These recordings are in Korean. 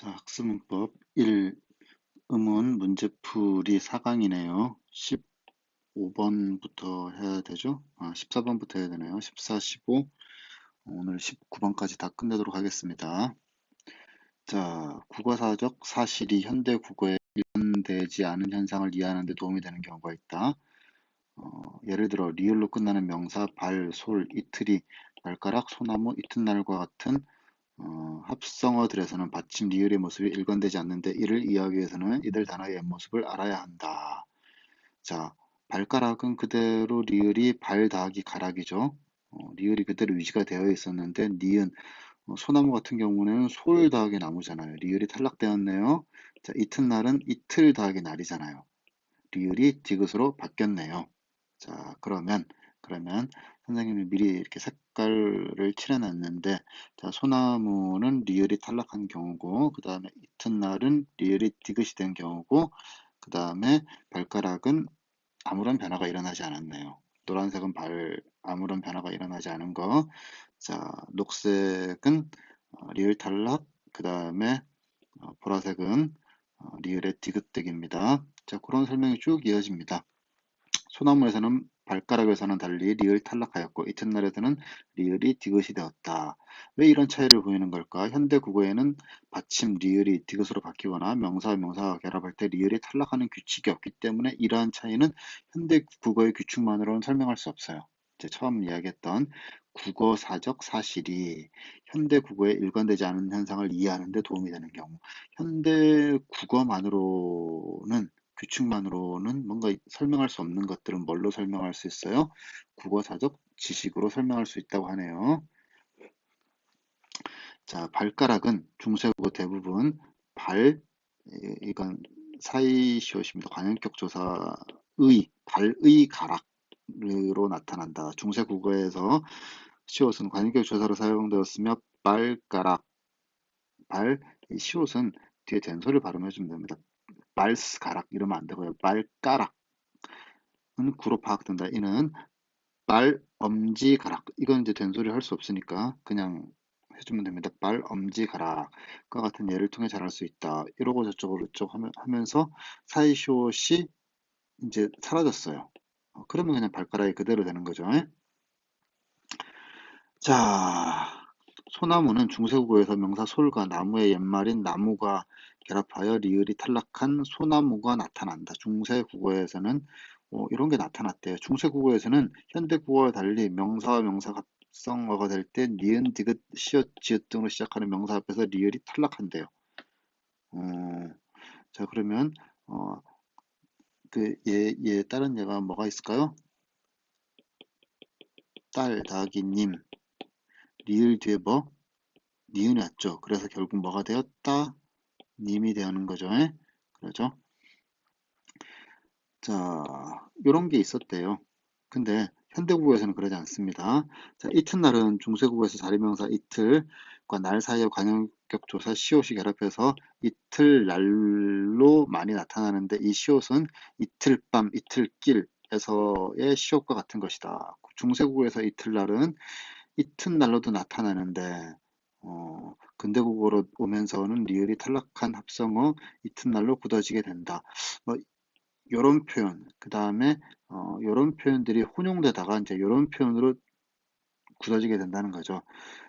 자, 학습문법 1. 음운 문제풀이 4강이네요. 15번부터 해야 되죠? 아, 14번부터 해야 되네요. 14, 15. 오늘 19번까지 다 끝내도록 하겠습니다. 자, 국어사적 사실이 현대 국어에 일관되지 않은 현상을 이해하는 데 도움이 되는 경우가 있다. 어, 예를 들어 리을로 끝나는 명사 발, 솔, 이틀이, 발가락, 소나무, 이튿날과 같은 어, 합성어들에서는 받침 리을의 모습이 일관되지 않는데 이를 이해하기 위해서는 이들 단어의 옆모습을 알아야 한다. 자, 발가락은 그대로 리을이 발 더하기 가락이죠. 어, 리을이 그대로 위치가 되어 있었는데 니은 어, 소나무 같은 경우는 솔 더하기 나무잖아요. 리을이 탈락되었네요. 자, 이튿날은 이틀 더하기 날이잖아요. 리을이 디귿으로 바뀌었네요. 자, 그러면 그러면 선생님이 미리 이렇게 색깔을 칠해놨는데 자, 소나무는 리을이 탈락한 경우고 그 다음에 이튿날은 리을이 디귿이 된 경우고 그 다음에 발가락은 아무런 변화가 일어나지 않았네요. 노란색은 발 아무런 변화가 일어나지 않은 거. 자, 녹색은 어, 리을 탈락. 그 다음에 어, 보라색은 어, 리을의 디귿대기입니다. 자, 그런 설명이 쭉 이어집니다. 소나무에서는 발가락에서는 달리 리을 탈락하였고 이튿날에서는 리을이 디귿이 되었다. 왜 이런 차이를 보이는 걸까? 현대 국어에는 받침 리을이 디귿으로 바뀌거나 명사와 명사가 결합할 때 리을이 탈락하는 규칙이 없기 때문에 이러한 차이는 현대 국어의 규칙만으로는 설명할 수 없어요. 이제 처음 이야기했던 국어사적 사실이 현대 국어에 일관되지 않은 현상을 이해하는 데 도움이 되는 경우 현대 국어만으로는 규칙만으로는 뭔가 설명할 수 없는 것들은 뭘로 설명할 수 있어요? 국어사적 지식으로 설명할 수 있다고 하네요. 자, 발가락은 중세국어 대부분 발, 이건 사이시옷입니다. 관현격 조사의, 발의 가락으로 나타난다. 중세국어에서 시옷은 관현격 조사로 사용되었으며 발가락, 발, 시옷은 뒤에 된소를 발음해주면 됩니다. 발스가락 이러면 안 되고요. 발가락은 구로 파악된다. 이는 발, 엄지, 가락. 이건 이제 된소리 할 수 없으니까 그냥 해주면 됩니다. 발, 엄지, 가락과 같은 예를 통해 잘할 수 있다. 이러고 저쪽으로 쪽 하면서 사이쇼시 이제 사라졌어요. 어, 그러면 그냥 발가락이 그대로 되는 거죠. 자, 소나무는 중세국어에서 명사 솔과 나무의 옛말인 나무가 결합하여 리을이 탈락한 소나무가 나타난다. 중세 국어에서는 어, 이런 게 나타났대요. 중세 국어에서는 현대 국어와 달리 명사와 명사 합성어가 될 때 니은, 디귿, 시옷, 지읒 등으로 시작하는 명사 앞에서 리을이 탈락한대요. 어, 자 그러면 어, 그 얘, 얘 다른 얘가 뭐가 있을까요? 딸, 다기, 님. 리을 뒤에 뭐? 니은이 왔죠. 그래서 결국 뭐가 되었다? 님이 되는 거죠. 그러죠? 자, 이런 게 있었대요. 근데 현대국어에서는 그러지 않습니다. 자, 이튿날은 중세국어에서 자리명사 이틀과 날 사이의 관용격 조사 시옷이 결합해서 이틀날로 많이 나타나는데 이 시옷은 이틀밤, 이틀길에서의 시옷과 같은 것이다. 중세국어에서 이틀날은 이튿날로도 나타나는데 어, 근대국어로 오면서는 리을이 탈락한 합성어 이튿날로 굳어지게 된다. 뭐 요런 표현, 그 다음에 어, 요런 표현들이 혼용되다가 이제 요런 표현으로 굳어지게 된다는 거죠.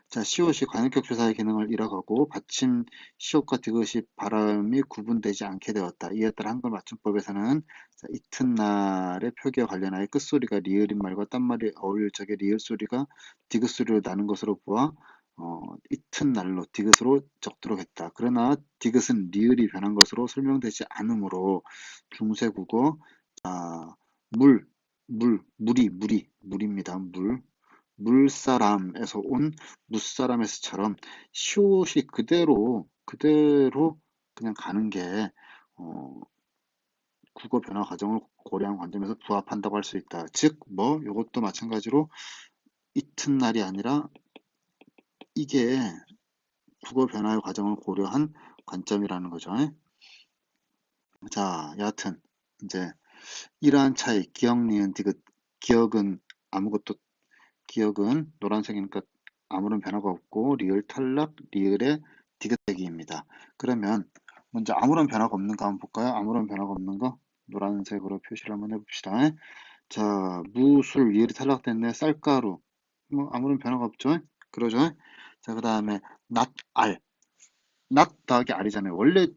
자, 시옷이 관역격 조사의 기능을 잃어가고 받침 시옷과 디귿이 발음이 구분되지 않게 되었다. 이에 따라 한글 맞춤법에서는 자, 이튿날의 표기와 관련하여 끝소리가 리을인 말과 딴 말이 어울릴 적에 리을 소리가 디귿 소리로 나는 것으로 보아 어, 이튿날로 디귿으로 적도록 했다. 그러나 디귿은 리을이 변한 것으로 설명되지 않으므로 중세 국어 아, 물, 물, 물이, 물이, 물입니다. 물, 물사람에서 온 무사람에서처럼 시옷이 그대로 그대로 그냥 가는 게 어, 국어 변화 과정을 고려한 관점에서 부합한다고 할 수 있다. 즉, 뭐 이것도 마찬가지로 이튿날이 아니라 이게 국어 변화의 과정을 고려한 관점이라는 거죠. 자, 여하튼 이제 이러한 차이, 기억, 니은, 디귿, 기억은 아무것도 기억은 노란색이니까 아무런 변화가 없고 리을 탈락, 리을의 디귿대기입니다. 그러면 먼저 아무런 변화가 없는 거 한번 볼까요? 아무런 변화가 없는 거 노란색으로 표시를 한번 해봅시다. 자, 무술, 리을이 탈락됐네. 쌀가루. 뭐 아무런 변화가 없죠? 그러죠? 자, 그 다음에 낫, 알. 낫 더하기 알이잖아요. 원래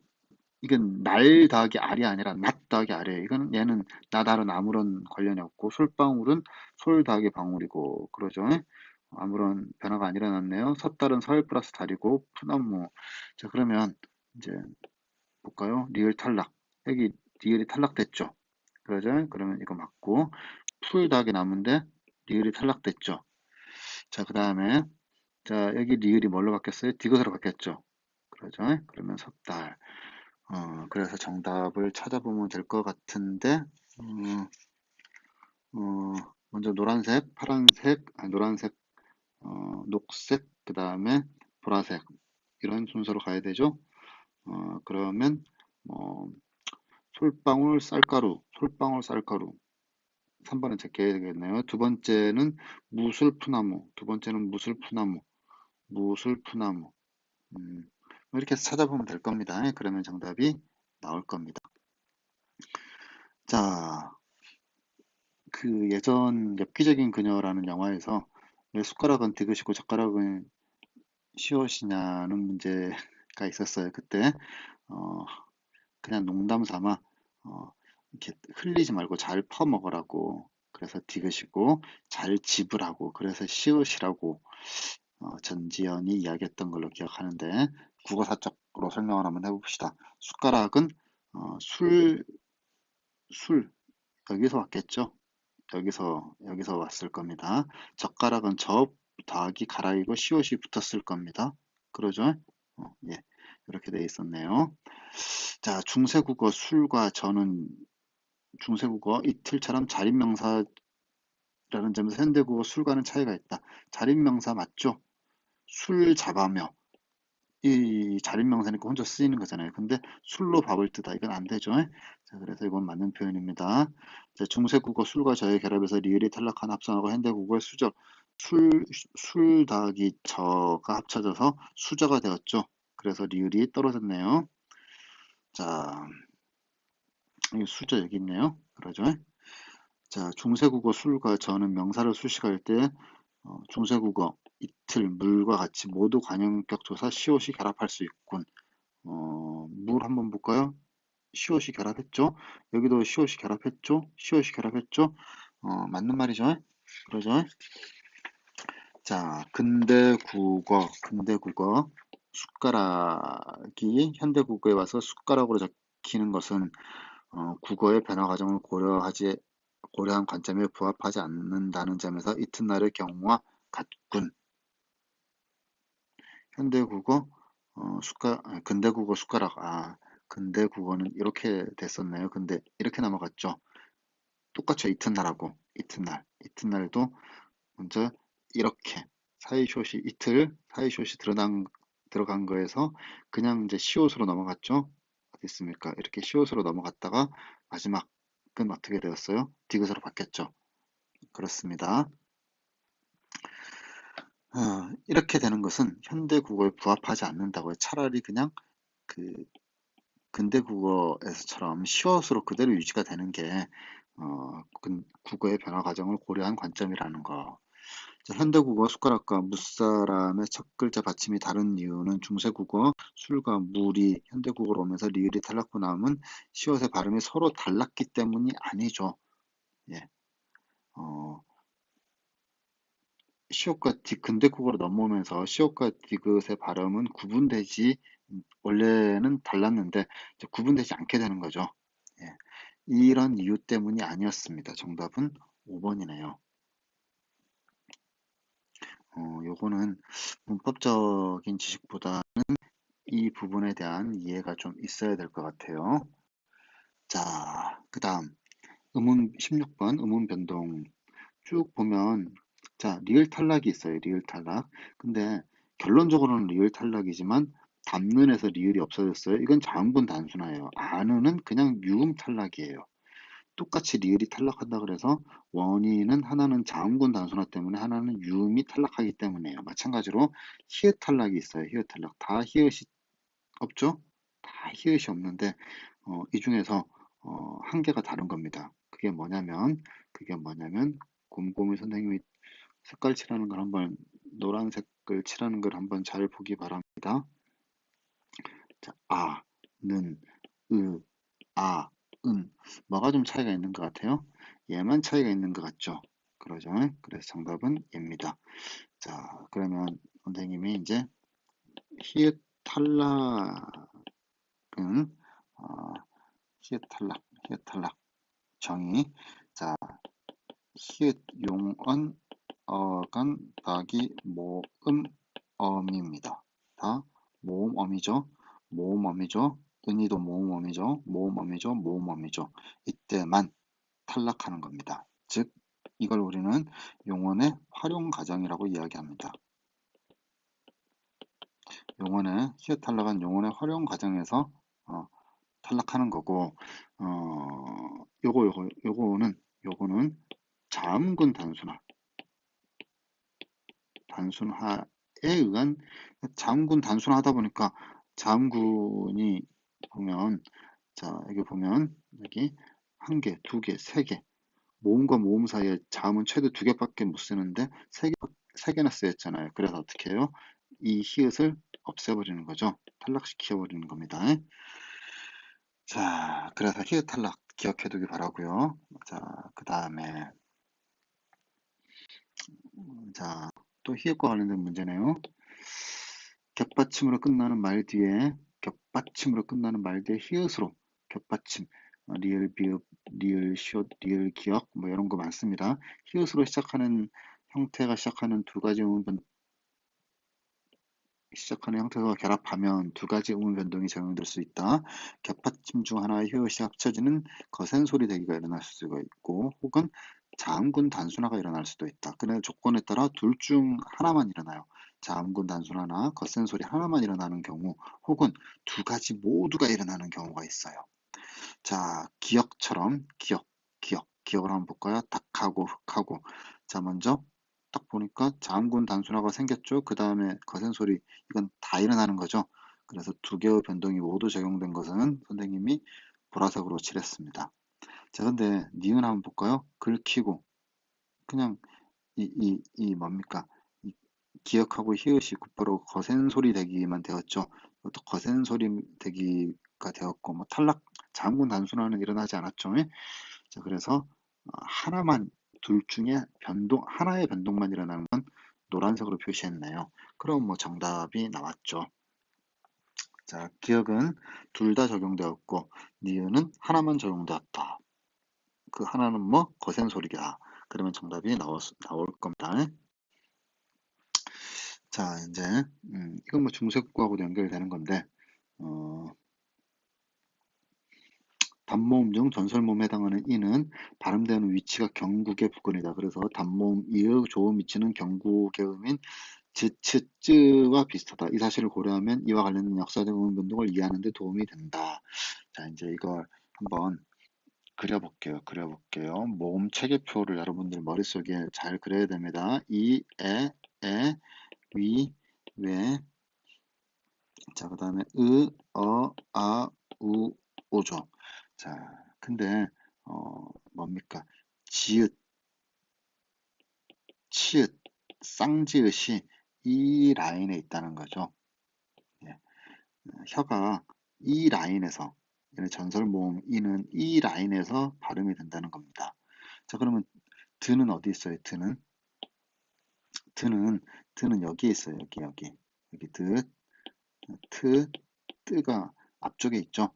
이건 날 더하기 알이 아니라 낫 더하기 알이에요. 이거는 얘는 나달은 아무런 관련이 없고 솔방울은 솔 더하기 방울이고 그러죠. 아무런 변화가 안 일어났네요. 섣달은 설 플러스 달이고 푸나무. 자 그러면 이제 볼까요? 리을 탈락. 여기 리을이 탈락됐죠. 그러죠? 그러면 이거 맞고 풀 더하기 나무인데 리을이 탈락됐죠. 자 그 다음에 자 여기 리을이 뭘로 바뀌었어요? 디귿으로 바뀌었죠. 그러죠? 그러면 섣달. 어, 그래서 정답을 찾아보면 될 것 같은데, 어, 어, 먼저 노란색, 파란색, 아니, 노란색, 어, 녹색, 그 다음에 보라색 이런 순서로 가야 되죠. 어, 그러면 뭐 솔방울 쌀가루, 솔방울 쌀가루 3번은 제껴야 되겠네요. 두 번째는 무술푸나무, 두 번째는 무술푸나무, 무술푸나무. 음, 뭐 이렇게 찾아보면 될 겁니다. 그러면 정답이 나올 겁니다. 자, 그 예전 엽기적인 그녀라는 영화에서 왜 숟가락은 디귿이고 젓가락은 시옷이냐는 문제가 있었어요. 그때 어, 그냥 농담 삼아 어, 이렇게 흘리지 말고 잘 퍼먹으라고 그래서 디귿이고 잘 집으라고 그래서 시옷이라고 어, 전지현이 이야기했던 걸로 기억하는데 국어사적으로 설명을 한번 해봅시다. 숟가락은 어, 술, 술 여기서 왔겠죠. 여기서 여기서 왔을 겁니다. 젓가락은 접 더하기 가라이고 시옷이 붙었을 겁니다. 그러죠? 어, 예, 이렇게 돼 있었네요. 자, 중세국어 술과 저는 중세국어 이틀처럼 자립명사라는 점에서 현대국어 술과는 차이가 있다. 자립명사 맞죠? 술 잡아며 이 자립명사니까 혼자 쓰이는 거잖아요. 근데 술로 밥을 뜨다 이건 안 되죠. 자, 그래서 이건 맞는 표현입니다. 자, 중세 국어 술과 저의 결합에서 리을이 탈락한 합성하고 현대 국어의 수저 술, 술 더하기 저가 합쳐져서 수저가 되었죠. 그래서 리을이 떨어졌네요. 자, 이 수저 여기 있네요. 그러죠. 자, 중세 국어 술과 저는 명사를 수식할 때 어, 중세 국어 이틀, 물과 같이 모두 관용격 조사 시옷이 결합할 수 있군. 어, 물 한번 볼까요? 시옷이 결합했죠? 여기도 시옷이 결합했죠? 시옷이 결합했죠? 어, 맞는 말이죠? 그러죠? 자, 근대 국어, 근대 국어. 숟가락이 현대 국어에 와서 숟가락으로 적히는 것은 어, 국어의 변화 과정을 고려하지 고려한 관점에 부합하지 않는다는 점에서 이튿날의 경우와 같군. 현대국어 어, 숟가 아, 근대국어 숟가락 아 근대국어는 이렇게 됐었네요. 근데 이렇게 넘어갔죠. 똑같죠. 이튿날하고 이튿날 이튿날도 먼저 이렇게 사이숏이 이틀 사이숏이 들어간 들어간 거에서 그냥 이제 시옷으로 넘어갔죠. 어디 있습니까? 이렇게 시옷으로 넘어갔다가 마지막은 어떻게 되었어요? 디귿으로 바뀌었죠. 그렇습니다. 어, 이렇게 되는 것은 현대 국어에 부합하지 않는다고요. 차라리 그냥 그 근대 국어에서처럼 시옷으로 그대로 유지가 되는 게 어, 국어의 변화 과정을 고려한 관점이라는 거. 자, 현대 국어 숟가락과 무사람의 첫 글자 받침이 다른 이유는 중세 국어 술과 물이 현대 국어로 오면서 리을이 탈락고 나면 시옷의 발음이 서로 달랐기 때문이 아니죠. 예. 어, 시옷과 디, 근대 국어로 넘어오면서 시옷과 디귿의 발음은 구분되지 원래는 달랐는데 구분되지 않게 되는 거죠. 예. 이런 이유 때문이 아니었습니다. 정답은 5번이네요. 어, 요거는 문법적인 지식보다는 이 부분에 대한 이해가 좀 있어야 될 것 같아요. 자, 그 다음 음운 16번 음운 변동 쭉 보면 자, 리을 탈락이 있어요. 리을 탈락. 근데 결론적으로는 리을 탈락이지만 담는에서 리을이 없어졌어요. 이건 자음분 단순화예요. 안우는 그냥 유음 탈락이에요. 똑같이 리을이 탈락한다 그래서 원인은 하나는 자음군 단순화 때문에 하나는 유음이 탈락하기 때문에요. 마찬가지로 히읗 탈락이 있어요. 히읗 탈락. 다 히읗이 없죠? 다 히읗이 없는데 어, 이 중에서 어, 한 개가 다른 겁니다. 그게 뭐냐면 그게 뭐냐면 곰곰이 선생님이 색깔 칠하는 걸 한번 노란색을 칠하는 걸 한번 잘 보기 바랍니다. 자, 아, 는, 으, 아, 은 뭐가 좀 차이가 있는 것 같아요? 얘만 차이가 있는 것 같죠? 그러죠? 그래서 정답은 얘입니다. 자, 그러면 선생님이 이제 히읗 탈락은 어, 히읗 탈락, 히읗 탈락 정의 자, 히읗 용언 어간 나기 모음 어미입니다. 다 모음 어미죠. 모음 어미죠. 은희도 모음 어미죠. 모음 어미죠. 모음 어미죠. 이때만 탈락하는 겁니다. 즉 이걸 우리는 용언의 활용 과정이라고 이야기합니다. 용언의 히읗 탈락은 용언의 활용 과정에서 어, 탈락하는 거고 어, 요거 요거 요거는 요거는 자음군 단순화 단순화에 의한 자음군 단순화하다 보니까 자음군이 보면 자 여기 보면 여기 한 개, 두 개, 세 개. 모음과 모음 사이에 자음은 최대 두 개밖에 못 쓰는데 세 개, 세 개나 쓰였잖아요. 그래서 어떻게 해요? 이 히읗을 없애버리는 거죠. 탈락시켜버리는 겁니다. 자, 그래서 히읗 탈락 기억해 두기 바라고요. 자, 그 다음에 자, 또 히읗과 관련된 문제네요. 겹받침으로 끝나는 말 뒤에 겹받침으로 끝나는 말 뒤에 히읗으로 겹받침 어, 리을 비읍 리을 시옷 리을 기억 뭐 이런 거 많습니다. 히읗으로 시작하는 형태가 시작하는 두 가지 음운 변 시작하는 형태가 결합하면 두 가지 음운 변동이 적용될 수 있다. 겹받침 중 하나의 히읗이 합쳐지는 거센 소리 대기가 일어날 수가 있고 혹은 자음군 단순화가 일어날 수도 있다. 그런 조건에 따라 둘 중 하나만 일어나요. 자음군 단순화나 거센 소리 하나만 일어나는 경우 혹은 두 가지 모두가 일어나는 경우가 있어요. 자, 기억처럼 기억, 기억, 기억을 한번 볼까요? 닭하고 흑하고 자, 먼저 딱 보니까 자음군 단순화가 생겼죠. 그 다음에 거센 소리 이건 다 일어나는 거죠. 그래서 두 개의 변동이 모두 적용된 것은 선생님이 보라색으로 칠했습니다. 자, 근데 니은 한번 볼까요? 긁히고 그냥 이, 이, 이 뭡니까? 이 기억하고 히읗이 곧바로 거센 소리 되기만 되었죠. 이것도 거센 소리 되기가 되었고 뭐 탈락 장군 단순화는 일어나지 않았죠. 자, 그래서 어, 하나만 둘 중에 변동 하나의 변동만 일어나는 건 노란색으로 표시했네요. 그럼 뭐 정답이 나왔죠. 자, 기억은 둘 다 적용되었고 니은은 하나만 적용되었다. 그 하나는 뭐 거센 소리다. 그러면 정답이 나올, 나올 겁니다. 자 이제 음, 이건 뭐 중세국어하고도 연결되는 건데 어, 단모음 중 전설모음에 해당하는 이는 발음되는 위치가 경국의 부근이다. 그래서 단모음 이의 조음 위치는 경국의 음인 즈츠쯔와 비슷하다. 이 사실을 고려하면 이와 관련된 역사적 음 변동을 이해하는 데 도움이 된다. 자 이제 이걸 한번 그려볼게요. 그려볼게요. 모음 체계표를 여러분들 머릿속에 잘 그려야 됩니다. 이, 에, 에, 위, 왜, 자, 그 다음에 으, 어, 아, 우, 오죠. 자, 근데, 어, 뭡니까? 지읒, 치읒, 쌍지읒이 이 라인에 있다는 거죠. 예. 혀가 이 라인에서 전설 모음 이는 이 라인에서 발음이 된다는 겁니다. 자 그러면 드는 어디 있어요? 드는 드는 드는 여기에 있어요. 여기 여기 여기 드, 트, 뜨가 앞쪽에 있죠.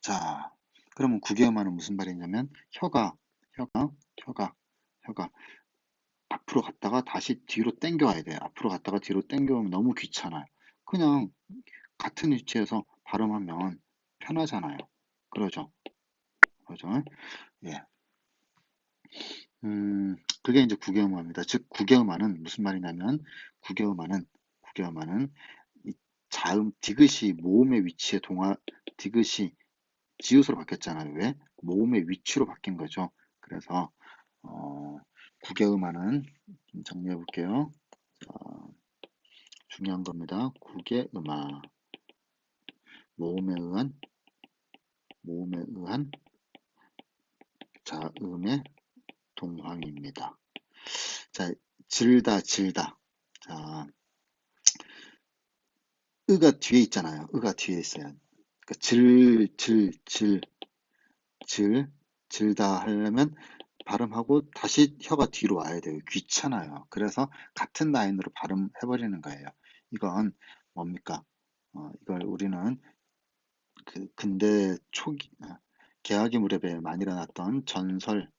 자 그러면 구개음하는 무슨 말이냐면 혀가 혀가 혀가 혀가 앞으로 갔다가 다시 뒤로 당겨 와야 돼요. 앞으로 갔다가 뒤로 당겨 오면 너무 귀찮아요. 그냥 같은 위치에서 발음하면 편하잖아요. 그러죠. 그러죠. 예. 음, 그게 이제 구개음화입니다. 즉, 구개음화는 무슨 말이냐면, 구개음화는, 구개음화는 이 자음, 디귿이 모음의 위치에 동화, 디귿이 지읒으로 바뀌었잖아요. 왜? 모음의 위치로 바뀐 거죠. 그래서, 어, 구개음화는 정리해 볼게요. 자, 중요한 겁니다. 구개음화. 모음에 의한 모음에 의한 자음의 동황입니다. 자, 질다, 질다. 자, 으가 뒤에 있잖아요. 으가 뒤에 있어요. 그러니까 질, 질, 질, 질, 질다 하려면 발음하고 다시 혀가 뒤로 와야 돼요. 귀찮아요. 그래서 같은 라인으로 발음해버리는 거예요. 이건 뭡니까? 어, 이걸 우리는 그 근대 초기 아, 개화기 무렵에 많이 일어났던 전설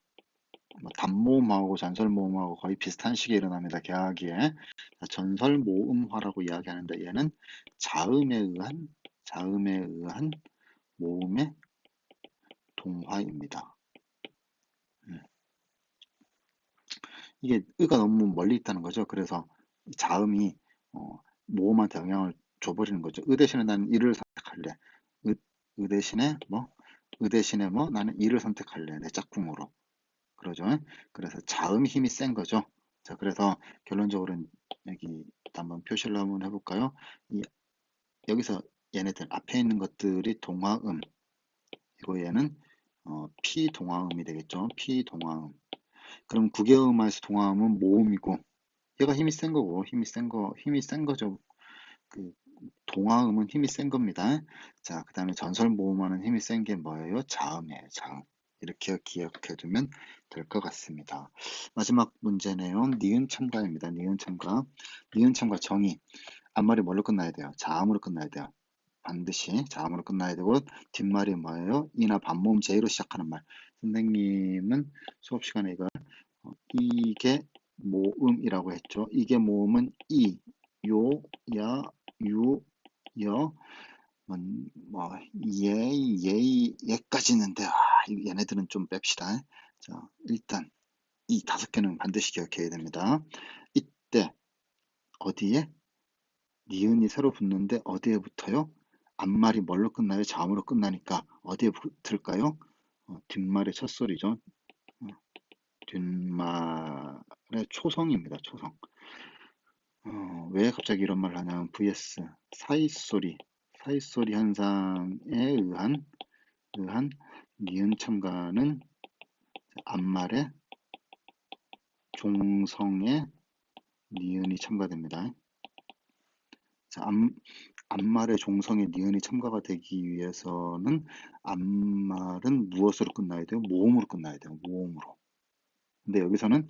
뭐 단모음하고 전설모음하고 거의 비슷한 시기에 일어납니다. 개화기에 전설모음화라고 이야기하는데 얘는 자음에 의한 자음에 의한 모음의 동화입니다. 음. 이게 의가 너무 멀리 있다는 거죠. 그래서 자음이 어, 모음한테 영향을 줘버리는 거죠. 의 대신에 나는 이를 선택할래. 의, 의 대신에 뭐? 의 대신에 뭐? 나는 이를 선택할래. 내 짝꿍으로. 그러죠. 그래서 자음이 힘이 센 거죠. 자, 그래서 결론적으로 여기 한번 표시를 한번 해볼까요? 이, 여기서 얘네들 앞에 있는 것들이 동화음. 이거 얘는 어, 피 동화음이 되겠죠. 피 동화음. 그럼 국외음에서 동화음은 모음이고 얘가 힘이 센 거고 힘이 센 거, 힘이 센 거죠. 그 동화음은 힘이 센 겁니다. 자, 그 다음에 전설 모음하는 힘이 센 게 뭐예요? 자음이에요. 자음. 이렇게 기억해 두면 될 것 같습니다. 마지막 문제네요. 니은 첨가입니다. 니은 첨가. 니은 첨가 정의. 앞말이 뭘로 끝나야 돼요? 자음으로 끝나야 돼요. 반드시 자음으로 끝나야 되고 뒷말이 뭐예요? 이나 반모음 제로 시작하는 말. 선생님은 수업 시간에 이걸 어, 이게 모음이라고 했죠. 이게 모음은 이, 요, 야, 유, 여, 뭐, 뭐 예, 예, 예까지 있는데 아, 얘네들은 좀 뺍시다. 자, 일단 이 다섯 개는 반드시 기억해야 됩니다. 이때 어디에 니은이 새로 붙는데 어디에 붙어요? 앞말이 뭘로 끝나요? 자음으로 끝나니까 어디에 붙을까요? 어, 뒷말의 첫 소리죠. 어, 뒷말의 초성입니다. 초성. 어, 왜 갑자기 이런 말을 하냐면 vs 사이소리 사이소리 현상에 의한 의한 니은 첨가는 앞말에 종성에 니은이 첨가됩니다. 자, 앞, 앞말의 종성에 니은이 첨가가 되기 위해서는 앞말은 무엇으로 끝나야 돼요? 모음으로 끝나야 돼요. 모음으로. 근데 여기서는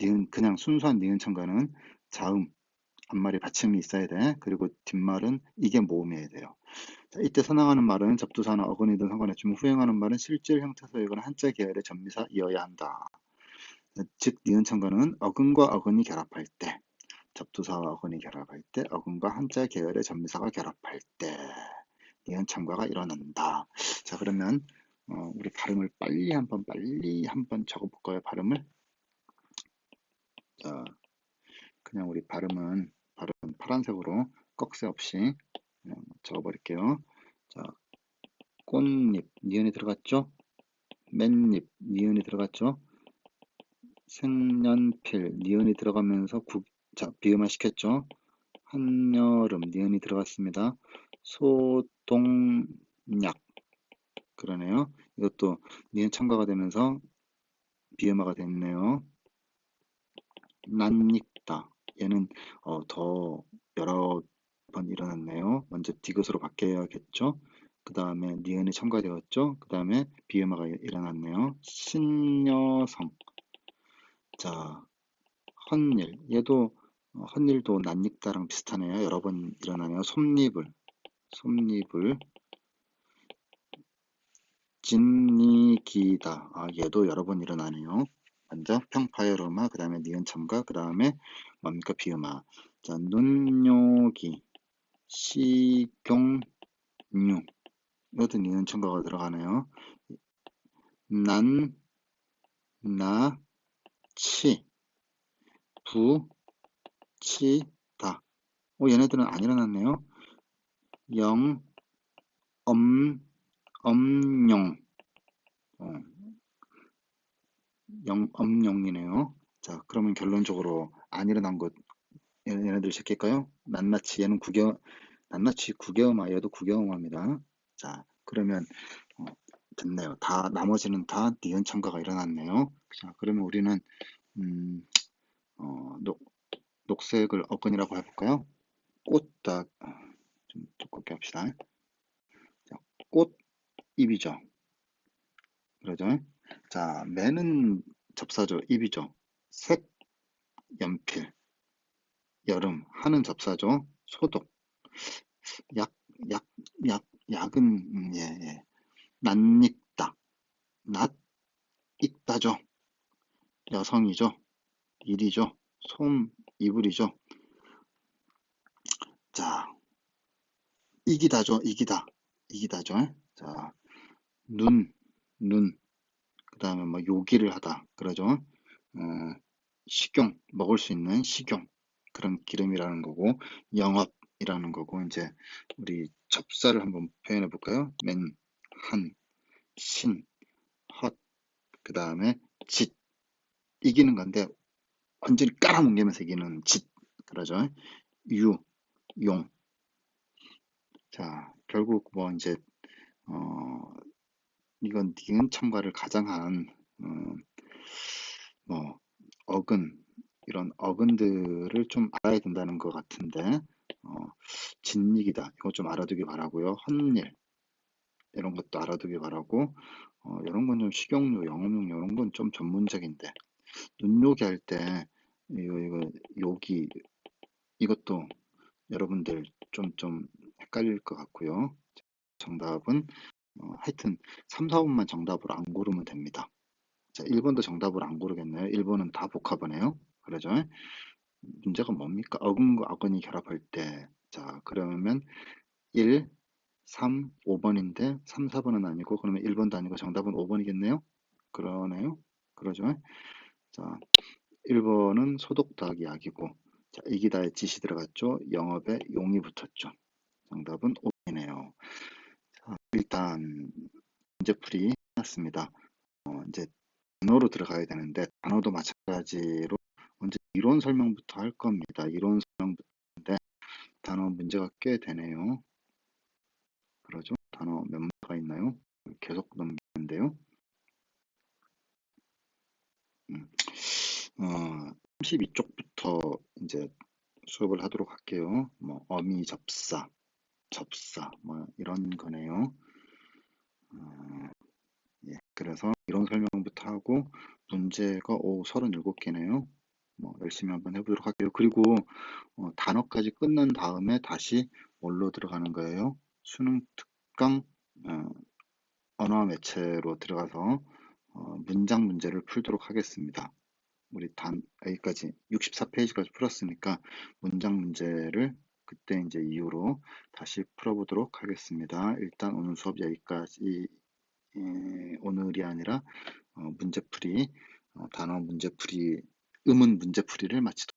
니은 그냥 순수한 니은 첨가는 자음 앞말이 받침이 있어야 돼. 그리고 뒷말은 이게 모음이어야 돼요. 자, 이때 선행하는 말은 접두사나 어근이든 상관없지만 후행하는 말은 실질 형태소이거나 한자 계열의 전미사이어야 한다. 즉 니은 첨가는 어근과 어근이 결합할 때 접두사와 어근이 결합할 때 어근과 한자 계열의 전미사가 결합할 때 니은 첨가가 일어난다. 자 그러면 어, 우리 발음을 빨리 한번 빨리 한번 적어볼까요? 발음을 자 그냥 우리 발음은 발음 파란색으로 꺽쇠 없이 그냥 적어버릴게요. 자, 꽃잎 니은이 들어갔죠? 맨잎 니은이 들어갔죠? 색연필 니은이 들어가면서 국, 자, 비음화 시켰죠? 한여름 니은이 들어갔습니다. 소동약 그러네요. 이것도 니은 첨가가 되면서 비음화가 됐네요. 낯익다 얘는 어, 더 여러 번 일어났네요. 먼저 디귿으로 바뀌어야겠죠. 그 다음에 니은이 첨가되었죠. 그 다음에 비음화가 일어났네요. 신여성 자 헌일 얘도 어, 헌일도 낯익다랑 비슷하네요. 여러 번 일어나네요. 솜잎을 솜잎을 진니기다 아, 얘도 여러 번 일어나네요. 먼저 평파열음화, 그 다음에 니은 첨가, 그 다음에 뭡니까 비음화. 자, 눈요기, 시경유. 이것도 니은 첨가가 들어가네요. 난, 나, 치, 부, 치, 다. 오, 얘네들은 안 일어났네요. 영, 엄, 엄용. 어, 영, 엄영이네요. 자, 그러면 결론적으로 안 일어난 것 얘네들 제낄까요? 낱낱이 얘는 국여 낱낱이 얘도 구개음화입니다. 자, 그러면 어, 됐네요. 다 나머지는 다 니은 첨가가 일어났네요. 자, 그러면 우리는 음, 어, 녹, 녹색을 어근이라고 해볼까요? 꽃다 좀 두껍게 합시다. 자, 꽃잎이죠. 그러죠? 자, 매는 접사죠. 입이죠. 색, 연필, 여름, 하는 접사죠. 소독, 약, 약, 약, 약은, 음, 예, 예. 낯익다, 낯, 익다죠. 여성이죠. 일이죠. 솜, 이불이죠. 자, 이기다죠. 이기다. 이기다죠. 자, 눈, 눈. 그 다음에 뭐 요기를 하다. 그러죠. 어, 식용, 먹을 수 있는 식용. 그런 기름이라는 거고, 영업이라는 거고, 이제 우리 접사를 한번 표현해 볼까요? 맨, 한, 신, 헛, 그 다음에 짓. 이기는 건데, 완전히 깔아뭉개면서 이기는 짓. 그러죠. 유, 용. 자, 결국 뭐 이제 어, 이건 니은 첨가를 가장한 음, 뭐 어근 이런 어근들을 좀 알아야 된다는 것 같은데 어, 진익이다 이거 좀 알아두기 바라고요. 헛일 이런 것도 알아두기 바라고 어, 이런 건 좀 식용유, 영업용 이런 건 좀 전문적인데 눈요기 할 때 이거 이거 요기 이것도 여러분들 좀좀 헷갈릴 것 같고요. 정답은 어, 하여튼 3, 4번만 정답으로 안 고르면 됩니다. 자, 1번도 정답을 안 고르겠네요. 1번은 다 복합이네요. 그러죠? 문제가 뭡니까? 어근과 어근이 결합할 때. 자, 그러면 1, 3, 5번인데 3, 4번은 아니고 그러면 1번도 아니고 정답은 5번이겠네요. 그러네요. 그러죠? 자, 1번은 소독 더하기 약이고 자, 이기다의 짓이 들어갔죠. 영업에 용이 붙었죠. 정답은 5이네요. 자, 일단 문제풀이 해놨습니다. 어, 이제 단어로 들어가야 되는데 단어도 마찬가지로 먼저 이론 설명부터 할 겁니다. 이론 설명부터인데 단어 문제가 꽤 되네요. 그러죠? 단어 몇 문제가 있나요? 계속 넘기는데요. 음, 어, 32쪽부터 이제 수업을 하도록 할게요. 뭐 어미 접사, 접사 뭐 이런 거네요. 어, 예, 그래서 이론 설명부터 하고 문제가 오 37개네요. 뭐 열심히 한번 해보도록 할게요. 그리고 어, 단어까지 끝난 다음에 다시 뭘로 들어가는 거예요? 수능 특강 어, 언어 매체로 들어가서 어, 문장 문제를 풀도록 하겠습니다. 우리 단 여기까지 64페이지까지 풀었으니까 문장 문제를 그때 이제 이후로 다시 풀어보도록 하겠습니다. 일단 오늘 수업 여기까지 예, 오늘이 아니라 어, 문제풀이 어, 단어 문제풀이 음은 문제풀이를 마치도록